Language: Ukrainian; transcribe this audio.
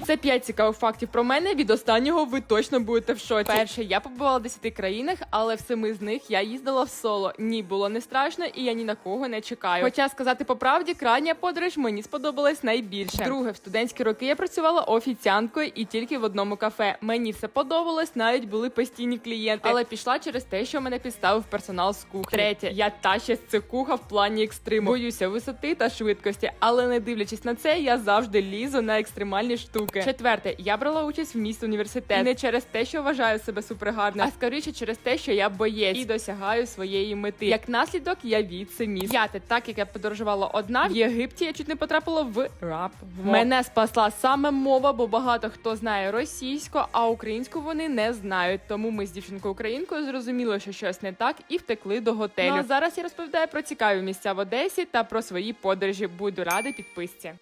це 5 цікавих фактів про мене. Від останнього ви точно будете в шоці. Перше, я побувала в 10 країнах, але в семи з них я їздила в соло. Ні, було не страшно, і я ні на кого не чекаю. Хоча сказати по правді, крайня подорож мені сподобалась найбільше. Друге, в студентські роки я працювала офіціанткою і тільки в одному кафе. Мені все подобалось, навіть були постійні клієнти. Але пішла через те, що мене підставив персонал з кухні. Третє, я та ще цикуха в плані екстриму. Боюся висоти та швидкості, але не дивлячись на це, я завжди лізу на екстремальні штуки. Четверте, я брала участь в міст університет. І не через те, що вважаю себе супергарною, а скоріше через те, що я боєць і досягаю своєї мети. Як наслідок, я віце-міс. П'яте, так як я подорожувала одна в Єгипті, я чуть не потрапила в рап. Мене спасла саме мова, бо багато хто знає російську, а українську вони не знають. Тому ми з дівчинкою українкою зрозуміли, що щось не так, і втекли до готелю. Ну, а зараз я розповідаю про цікаві місця в Одесі та про свої подорожі. Буду рада підписці.